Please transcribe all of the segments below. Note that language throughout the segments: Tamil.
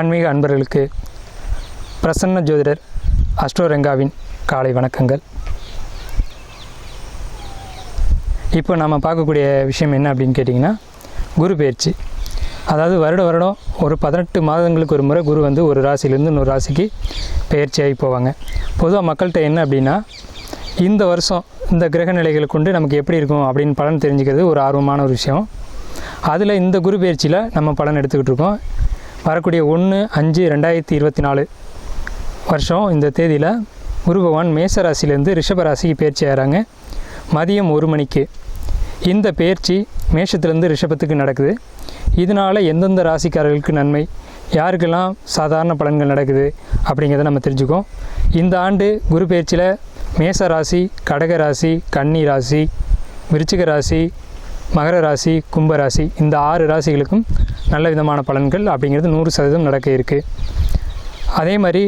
ஆன்மீக அன்பர்களுக்கு பிரசன்ன ஜோதிடர் அஸ்ட்ரோரங்காவின் காலை வணக்கங்கள். இப்போ நம்ம பார்க்கக்கூடிய விஷயம் என்ன அப்படின்னு கேட்டிங்கன்னா குரு பயிற்சி அதாவது வருட வருடம் ஒரு பதினெட்டு மாதங்களுக்கு ஒரு முறை குரு வந்து ஒரு ராசியிலேருந்து இன்னொரு ராசிக்கு பயிற்சியாகி போவாங்க. பொதுவாக மக்கள்கிட்ட என்ன அப்படின்னா இந்த வருஷம் இந்த கிரக நிலைகளை கொண்டு நமக்கு எப்படி இருக்கும் அப்படின்னு பலன் தெரிஞ்சுக்கிறது ஒரு ஆர்வமான ஒரு விஷயம். அதில் இந்த குரு பயிற்சியில் நம்ம பலன் எடுத்துக்கிட்டு இருக்கோம். வரக்கூடிய ஒன்று அஞ்சு ரெண்டாயிரத்தி இருபத்தி நாலு வருஷம் இந்த தேதியில் குரு பகவான் மேச ரிஷபராசிக்கு ராசிக்கு பயிற்சி ஆகிறாங்க மதியம் ஒரு மணிக்கு. இந்த பயிற்சி மேஷத்துலேருந்து ரிஷபத்துக்கு நடக்குது. இதனால் எந்தெந்த ராசிக்காரர்களுக்கு நன்மை யாருக்கெல்லாம் சாதாரண பலன்கள் நடக்குது அப்படிங்கிறத நம்ம தெரிஞ்சுக்கோம் இந்த ஆண்டு குரு பயிற்சியில் மேச ராசி கடக ராசி கன்னி ராசி விருச்சிக ராசி மகர ராசி கும்பராசி இந்த ஆறு ராசிகளுக்கும் நல்ல விதமான பலன்கள் அப்படிங்கிறது நூறு சதவீதம் நடக்க இருக்குது அதே மாதிரி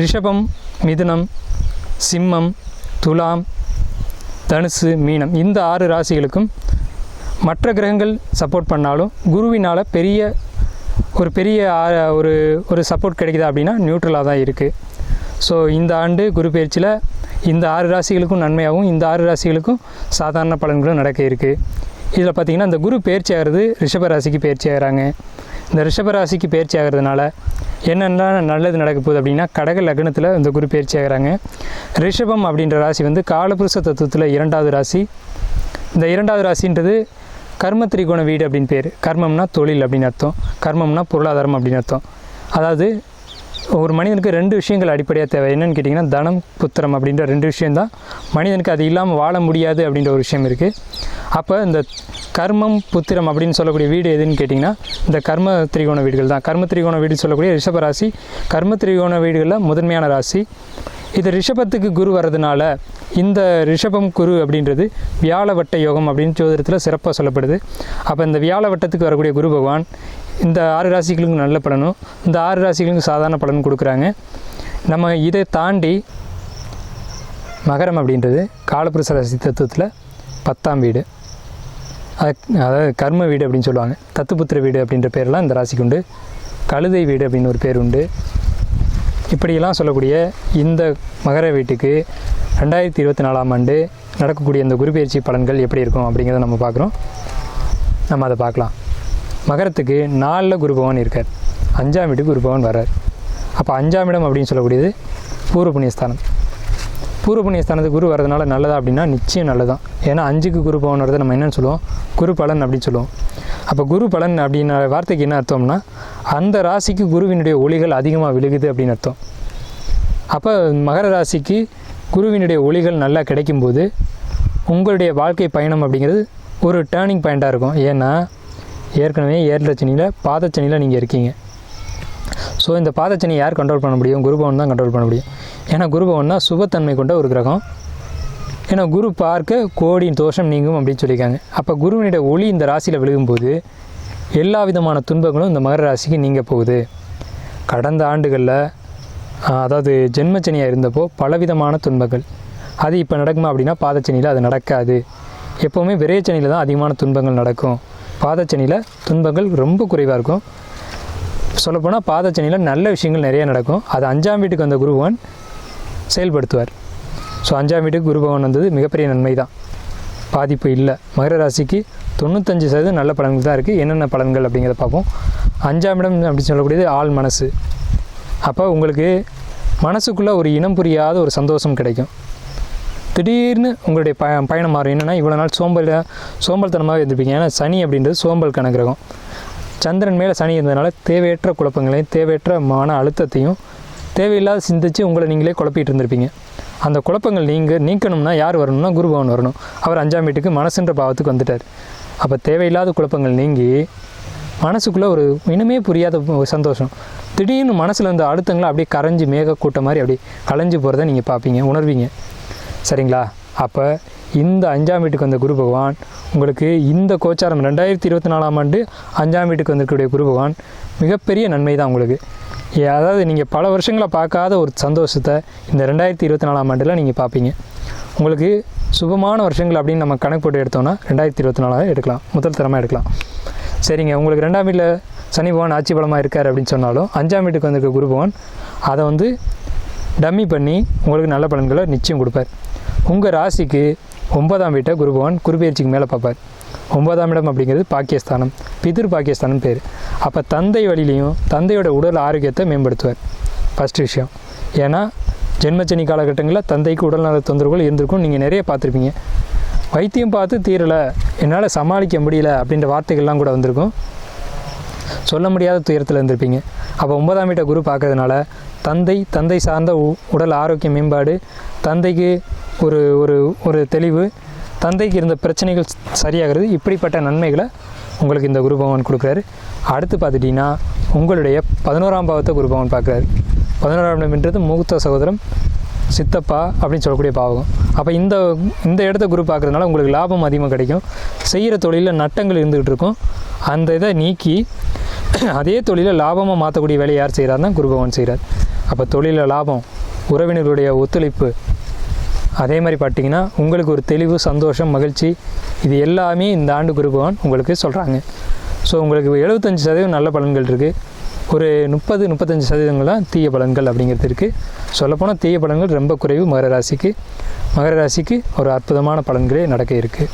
ரிஷபம் மிதுனம் சிம்மம் துலாம் தனுசு மீனம் இந்த ஆறு ராசிகளுக்கும் மற்ற கிரகங்கள் சப்போர்ட் பண்ணாலும் குருவினால் பெரிய ஒரு பெரிய ஆ- ஒரு ஒரு சப்போர்ட் கிடைக்குதா அப்படின்னா நியூட்ரலாக தான் இருக்குது ஸோ இந்த ஆண்டு குரு பயிற்சியில் இந்த ஆறு ராசிகளுக்கும் நன்மையாகவும் இந்த ஆறு ராசிகளுக்கும் சாதாரண பலன்களும் நடக்க இருக்குது இதில் பார்த்தீங்கன்னா இந்த குரு பயிற்சி ஆகிறது ரிஷபராசிக்கு பயிற்சி ஆகிறாங்க இந்த ரிஷப ராசிக்கு பயிற்சி ஆகிறதுனால என்னென்ன நல்லது நடக்க போகுது அப்படின்னா கடக லக்னத்தில் இந்த குரு பயிற்சி ஆகிறாங்க ரிஷபம் அப்படின்ற ராசி வந்து காலபுருஷ தத்துவத்தில் இரண்டாவது ராசி. இந்த இரண்டாவது ராசின்றது கர்ம திரிகோண வீடு அப்படின்னு பேர். கர்மம்னா தொழில் அப்படின்னு அர்த்தம். கர்மம்னா பொருளாதாரம் அப்படின்னு அர்த்தம். அதாவது ஒரு மனிதனுக்கு ரெண்டு விஷயங்கள் அடிப்படையாக தேவை. என்னென்னு கேட்டிங்கன்னா தனம் புத்திரம் அப்படின்ற ரெண்டு விஷயம்தான். மனிதனுக்கு அது இல்லாமல் வாழ முடியாது அப்படின்ற ஒரு விஷயம் இருக்குது அப்போ இந்த கர்மம் புத்திரம் அப்படின்னு சொல்லக்கூடிய வீடு எதுன்னு கேட்டிங்கன்னா இந்த கர்ம திரிகோண வீடுகள் தான் கர்ம திரிகோண வீடு சொல்லக்கூடிய ரிஷப ராசி. கர்ம திரிகோண வீடுகளில் முதன்மையான ராசி. இது ரிஷபத்துக்கு குரு வர்றதுனால இந்த ரிஷபம் குரு அப்படின்றது வியாழ வட்ட யோகம் அப்படின்னு ஜோதிடத்தில் சிறப்பாக சொல்லப்படுது. அப்போ இந்த வியாழ வட்டத்துக்கு வரக்கூடிய குரு பகவான் இந்த ஆறு ராசிகளுக்கும் நல்ல பலனும் இந்த ஆறு ராசிகளுக்கும் சாதாரண பலன் கொடுக்குறாங்க. நம்ம இதை தாண்டி மகரம் அப்படின்றது காலபுருஷ ராசி தத்துவத்தில் பத்தாம் வீடு. அது அதாவது கர்ம வீடு அப்படின்னு சொல்லுவாங்க. தத்துப்புத்திர வீடு அப்படின்ற பேரெலாம் இந்த ராசிக்கு உண்டு. கழுதை வீடு அப்படின்னு ஒரு பேர் உண்டு. இப்படியெல்லாம் சொல்லக்கூடிய இந்த மகர வீட்டுக்கு ரெண்டாயிரத்தி இருபத்தி நாலாம் ஆண்டு நடக்கக்கூடிய இந்த குருபெயர்ச்சி பலன்கள் எப்படி இருக்கும் அப்படிங்கிறத நம்ம பார்க்குறோம். நம்ம அதை பார்க்கலாம். மகரத்துக்கு நாலில் குருபவன் இருக்கார். அஞ்சாம் வீட்டுக்கு குருபவன் வர்றார். அப்போ அஞ்சாம் இடம் அப்படின்னு சொல்லக்கூடியது பூர்வ புண்ணியஸ்தானம். பூர்வ புண்ணியஸ்தானத்துக்கு குரு வரதுனால நல்லதா அப்படின்னா நிச்சயம் நல்லதான் ஏன்னா அஞ்சுக்கு குரு பவன் வரதை நம்ம என்னன்னு சொல்லுவோம்? குரு பலன் அப்படின்னு சொல்லுவோம். அப்போ குரு பலன் அப்படின்ற வார்த்தைக்கு என்ன அர்த்தம்னா அந்த ராசிக்கு குருவினுடைய ஒளிகள் அதிகமாக விழுகுது அப்படின்னு அர்த்தம். அப்போ மகர ராசிக்கு குருவினுடைய ஒளிகள் நல்லா கிடைக்கும்போது உங்களுடைய வாழ்க்கை பயணம் அப்படிங்கிறது ஒரு டேர்னிங் பாயிண்ட்டாக இருக்கும். ஏன்னா ஏற்கனவே ஏழரை பாதச்சனியில் நீங்கள் இருக்கீங்க. ஸோ இந்த பாதச்சனி யார் கண்ட்ரோல் பண்ண முடியும்? குருபவன் தான் கண்ட்ரோல் பண்ண முடியும். ஏன்னா குருபவன் தான் சுபத்தன்மை கொண்ட ஒரு கிரகம். ஏன்னா குரு பார்க்க கோடி தோஷம் நீங்கும் அப்படின்னு சொல்லியிருக்காங்க. அப்போ குருவினுடைய ஒளி இந்த ராசியில் விழுகும்போது எல்லா விதமான துன்பங்களும் இந்த மகர ராசிக்கு நீங்கள் போகுது. கடந்த ஆண்டுகளில் அதாவது ஜென்மச்சனியாக இருந்தப்போ பலவிதமான துன்பங்கள். அது இப்போ நடக்குமா அப்படின்னா பாதச்சனியில் அது நடக்காது. எப்போவுமே விரையச்சனியில் தான் அதிகமான துன்பங்கள் நடக்கும். பாதச்சனியில் துன்பங்கள் ரொம்ப குறைவாக இருக்கும். சொல்லப்போனால் பாதச்சனியில் நல்ல விஷயங்கள் நிறைய நடக்கும். அது அஞ்சாம் வீட்டுக்கு வந்த குருபவன் செயல்படுத்துவார். ஸோ அஞ்சாம் வீட்டுக்கு குருபவன் வந்தது மிகப்பெரிய நன்மை தான் பாதிப்பு இல்லை. மகர ராசிக்கு தொண்ணூத்தஞ்சு சதவீதம் நல்ல பலன்கள் தான் இருக்குது என்னென்ன பலன்கள் அப்படிங்கிறத பார்ப்போம். அஞ்சாம் இடம் அப்படின்னு சொல்லக்கூடியது ஆள் மனசு. அப்போ உங்களுக்கு மனசுக்குள்ளே ஒரு இனம் புரியாத ஒரு சந்தோஷம் கிடைக்கும். திடீர்னு உங்களுடைய ப பயணம் மாறும். என்னென்னா இவ்வளோ நாள் சோம்பல் சோம்பல்தனமாக இருந்திருப்பீங்க. ஏன்னா சனி அப்படின்றது சோம்பல் கணக்கிரகம் சந்திரன் மேலே சனி இருந்ததுனால தேவையற்ற குழப்பங்களையும் தேவையற்ற மன அழுத்தத்தையும் தேவையில்லாத சிந்தித்து உங்களை நீங்களே குழப்பிட்டு இருந்திருப்பீங்க. அந்த குழப்பங்கள் நீங்கள் நீக்கணும்னா யார் வரணும்னா குருபவன் வரணும். அவர் அஞ்சாம் வீட்டுக்கு மனசுன்ற பாவத்துக்கு வந்துட்டார். அப்போ தேவையில்லாத குழப்பங்கள் நீங்கி மனசுக்குள்ளே ஒரு இனமே புரியாத ஒரு சந்தோஷம். திடீர்னு மனசில் இருந்த அழுத்தங்களை அப்படியே கரைஞ்சி மேக கூட்டம் மாதிரி அப்படியே கலைஞ்சு போகிறத நீங்கள் பார்ப்பீங்க உணர்வீங்க. சரிங்களா? அப்போ இந்த அஞ்சாம் வீட்டுக்கு வந்த குரு பகவான் உங்களுக்கு இந்த கோச்சாரம் ரெண்டாயிரத்தி இருபத்தி நாலாம் ஆண்டு அஞ்சாம் வீட்டுக்கு வந்திருக்கக்கூடிய குரு பகவான் மிகப்பெரிய நன்மை தான் உங்களுக்கு அதாவது நீங்கள் பல வருஷங்களை பார்க்காத ஒரு சந்தோஷத்தை இந்த ரெண்டாயிரத்தி இருபத்தி நாலாம் ஆண்டில் நீங்கள் பார்ப்பீங்க. உங்களுக்கு சுபமான வருஷங்கள் அப்படின்னு நம்ம கணக்கு போட்டு எடுத்தோம்னா ரெண்டாயிரத்தி இருபத்தி நாலாவது எடுக்கலாம். முதல் தரமாக எடுக்கலாம். சரிங்க உங்களுக்கு ரெண்டாம் வீட்டில் சனி பகவான் ஆட்சி பலமாக இருக்கார் அப்படின்னு சொன்னாலும் அஞ்சாம் வீட்டுக்கு வந்திருக்க குரு பகவான் அதை வந்து டம்மி பண்ணி உங்களுக்கு நல்ல பலன்களை நிச்சயம் கொடுப்பார். உங்கள் ராசிக்கு ஒன்பதாம் வீட்டை குரு பகவான் குருபெயர்ச்சிக்கு மேலே பார்ப்பார். ஒன்பதாம் இடம் அப்படிங்கிறது பாகிஸ்தானம் பிதிர் பாகிஸ்தானம் பேர். அப்போ தந்தை வழியிலையும் தந்தையோட உடல் ஆரோக்கியத்தை மேம்படுத்துவார். ஃபஸ்ட் விஷயம். ஏன்னா ஜென்மச்சனி காலகட்டங்களில் தந்தைக்கு உடல்நல தொந்தரவுகள் இருந்திருக்கும். நீங்கள் நிறைய பார்த்துருப்பீங்க. வைத்தியம் பார்த்து தீரலை என்னால் சமாளிக்க முடியல அப்படின்ற வார்த்தைகள்லாம் கூட வந்திருக்கும். சொல்ல முடியாத துயரத்தில் இருந்திருப்பீங்க. அப்போ ஒன்பதாம் வீட்டை குரு பார்க்கறதுனால தந்தை தந்தை சார்ந்த உ- உடல் ஆரோக்கிய மேம்பாடு தந்தைக்கு ஒரு ஒரு ஒரு தெளிவு தந்தைக்கு இருந்த பிரச்சனைகள் சரியாகிறது இப்படிப்பட்ட நன்மைகளை உங்களுக்கு இந்த குரு பகவான் கொடுக்குறாரு. அடுத்து பார்த்துட்டிங்கன்னா உங்களுடைய பதினோராம் பாவத்தை குரு பகவான் பார்க்குறாரு. பதினோராம் இடம்ன்றது மூத்த சகோதரம் சித்தப்பா அப்படின்னு சொல்லக்கூடிய பாவகம். அப்போ இந்த இந்த இடத்த குரு பார்க்குறதுனால உங்களுக்கு லாபம் அதிகமாக கிடைக்கும். செய்கிற தொழிலில் நட்டங்கள் இருந்துகிட்டு இருக்கும். அந்த இதை நீக்கி அதே தொழிலில் லாபமாக மாற்றக்கூடிய வேலையை யார் செய்கிறாருன்னா குரு பகவான் செய்கிறார் அப்போ தொழிலில் லாபம் உறவினர்களுடைய ஒத்துழைப்பு. அதே மாதிரி பார்த்தீங்கன்னா உங்களுக்கு ஒரு தெளிவு சந்தோஷம் மகிழ்ச்சி இது எல்லாமே இந்த ஆண்டு குரு பகவான் உங்களுக்கு சொல்கிறாங்க ஸோ உங்களுக்கு எழுபத்தஞ்சு சதவீதம் நல்ல பலன்கள் இருக்குது ஒரு முப்பது முப்பத்தஞ்சு சதவீதங்கள் தான் தீய பலன்கள் அப்படிங்கிறது இருக்குது சொல்லப்போனால் தீய பலன்கள் ரொம்ப குறைவு மகர ராசிக்கு. மகர ராசிக்கு ஒரு அற்புதமான பலன்களே நடக்க இருக்குது